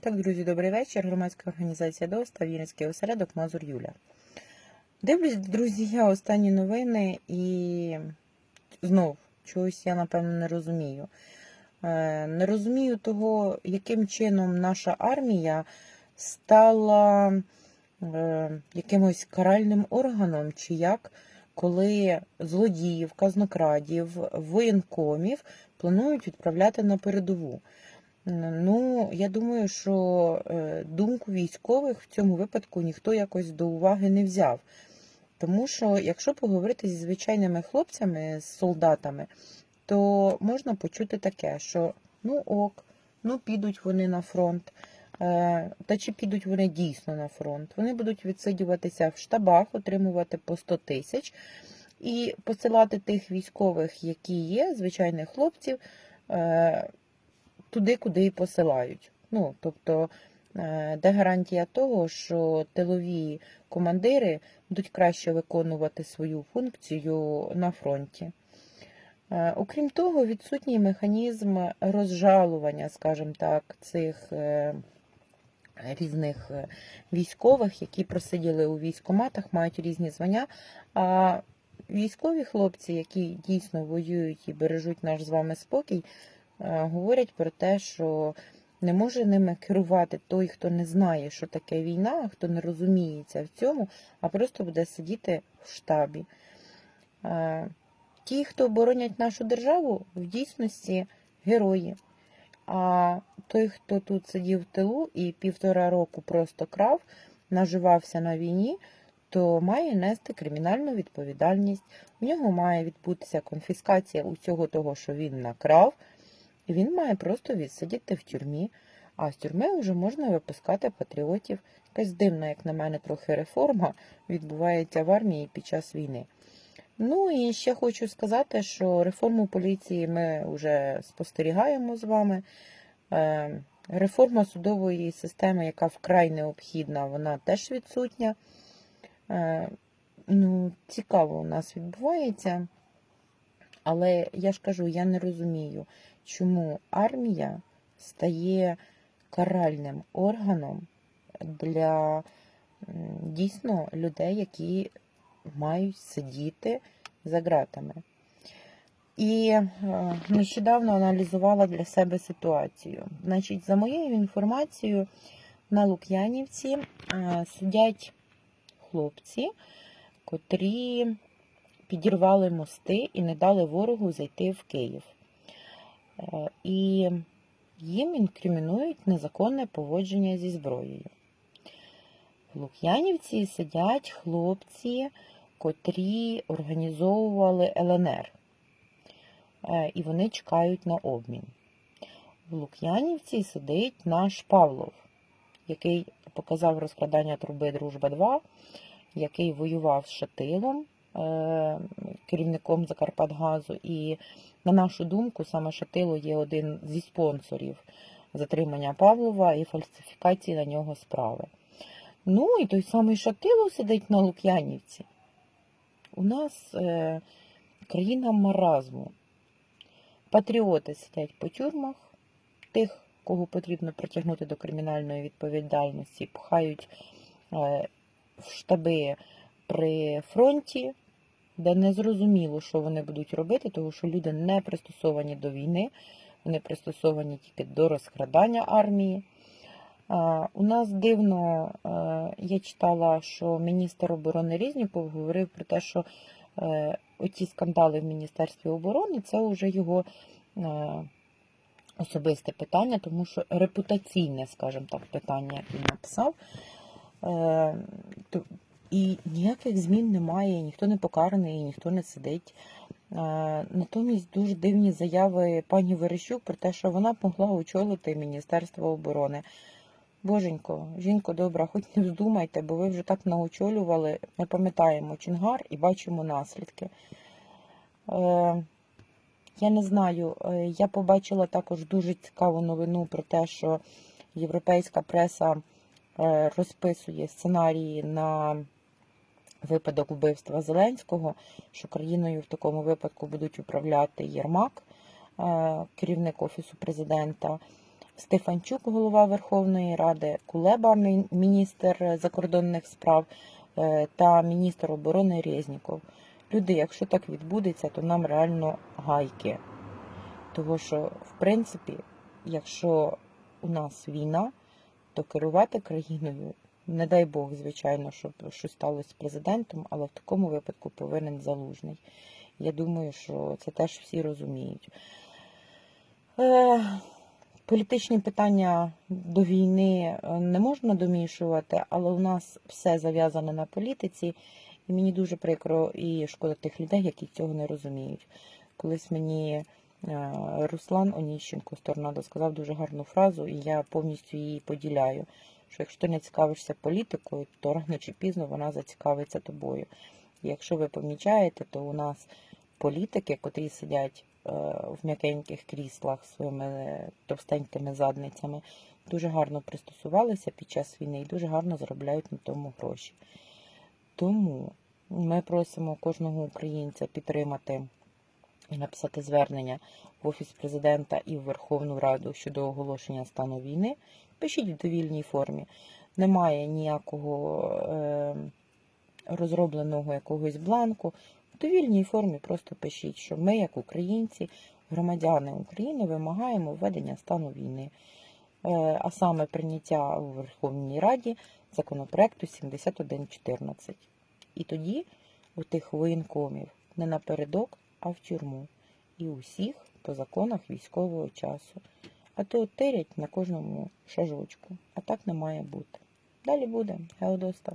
Так, друзі, добрий вечір. Громадська організація ДОСТА, Вінницький осередок Мазур Юля. Дивлюсь, друзі, я останні новини і знов чогось я, напевно, не розумію. Е, Не розумію того, яким чином наша армія стала е, якимось каральним органом, чи як, коли злодіїв, казнокрадів, воєнкомів планують відправляти на передову. Ну, я думаю, що е, думку військових в цьому випадку ніхто якось до уваги не взяв. Тому що, якщо поговорити зі звичайними хлопцями, з солдатами, то можна почути таке, що ну ок, ну підуть вони на фронт. Е, Та чи підуть вони дійсно на фронт? Вони будуть відсидюватися в штабах, отримувати по 100 тисяч і посилати тих військових, які є, звичайних хлопців, е, туди, куди і посилають. Ну, тобто, е, де гарантія того, що тилові командири будуть краще виконувати свою функцію на фронті. Е, Окрім того, відсутній механізм розжалування, скажімо так, цих е, різних військових, які просиділи у військкоматах, мають різні звання. А військові хлопці, які дійсно воюють і бережуть наш з вами спокій, говорять про те, що не може ними керувати той, хто не знає, що таке війна, хто не розуміється в цьому, а просто буде сидіти в штабі. Е, Ті, хто боронять нашу державу, в дійсності герої. А той, хто тут сидів в тилу і півтора року просто крав, наживався на війні, то має нести кримінальну відповідальність. У нього має відбутися конфіскація усього того, що він накрав, і він має просто відсидіти в тюрмі. А з тюрми вже можна випускати патріотів. Якась дивна, як на мене, трохи реформа відбувається в армії під час війни. Ну і ще хочу сказати, що реформу поліції ми вже спостерігаємо з вами. Е, Реформа судової системи, яка вкрай необхідна, вона теж відсутня. Е, Ну, цікаво у нас відбувається. Але я ж кажу, я не розумію, чому армія стає каральним органом для дійсно людей, які мають сидіти за ґратами. І е, нещодавно аналізувала для себе ситуацію. Значить, за моєю інформацією, на Лук'янівці е, сидять хлопці, котрі підірвали мости і не дали ворогу зайти в Київ. Е, І їм інкримінують незаконне поводження зі зброєю. В Лук'янівці сидять хлопці, котрі організовували ЛНР. Е, І вони чекають на обмін. В Лук'янівці сидить наш Павлов, який показав розкрадання труби Дружба 2, який воював з Шатилом, керівником Закарпатгазу. І, на нашу думку, саме Шатило є один зі спонсорів затримання Павлова і фальсифікації на нього справи. Ну і той самий Шатило сидить на Лук'янівці. У нас е, країна маразму. Патріоти сидять по тюрмах, тих, кого потрібно притягнути до кримінальної відповідальності, пхають е, в штаби при фронті, де не зрозуміло, що вони будуть робити, тому що люди не пристосовані до війни, вони пристосовані тільки до розкрадання армії. У нас дивно, е, я читала, що міністр оборони Різніков говорив про те, що е, оті скандали в Міністерстві оборони це вже його е, особисте питання, тому що репутаційне, скажімо так, питання, як він написав. І ніяких змін немає, ніхто не покараний, ніхто не сидить. Е, Натомість дуже дивні заяви пані Верещук про те, що вона могла очолити Міністерство оборони. Боженько, жінко добра, хоч не вздумайте, бо ви вже так наочолювали. Ми пам'ятаємо Чонгар і бачимо наслідки. Е, я не знаю, е, я побачила також дуже цікаву новину про те, що європейська преса розписує сценарії на випадок вбивства Зеленського, що країною в такому випадку будуть управляти Єрмак, е, керівник Офісу президента. Стефанчук, голова Верховної Ради, Кулеба, міністр закордонних справ е, та міністр оборони Резніков. Люди, якщо так відбудеться, то нам реально гайки. Того що, в принципі, якщо у нас війна, то керувати країною, не дай Бог, звичайно, щоб щось сталося з президентом, але в такому випадку повинен залужний. Я думаю, що це теж всі розуміють. Е, політичні питання до війни е, не можна домішувати, але у нас все зав'язане на політиці, і мені дуже прикро і шкода тих людей, які цього не розуміють. Колись мені Руслан Оніщенко з Торнадо сказав дуже гарну фразу, і я повністю її поділяю. Що якщо ти не цікавишся політикою, то рано чи пізно вона зацікавиться тобою. І якщо ви помічаєте, то у нас політики, котрі сидять е, в м'якеньких кріслах своїми е, товстенькими задницями, дуже гарно пристосувалися під час війни і дуже гарно заробляють на тому гроші. Тому ми просимо кожного українця підтримати написати звернення в Офіс президента і в Верховну Раду щодо оголошення стану війни. Пишіть в довільній формі. Немає ніякого е, розробленого якогось бланку. В довільній формі просто пишіть, що ми, як українці, громадяни України, вимагаємо введення стану війни, Е, а саме прийняття у Верховній Раді законопроекту 7114. І тоді у тих воєнкомів не напередок, а в тюрму. І усіх по законах військового часу. А то терять на кожному шажочку. А так не має бути. Далі буде. Геодоста.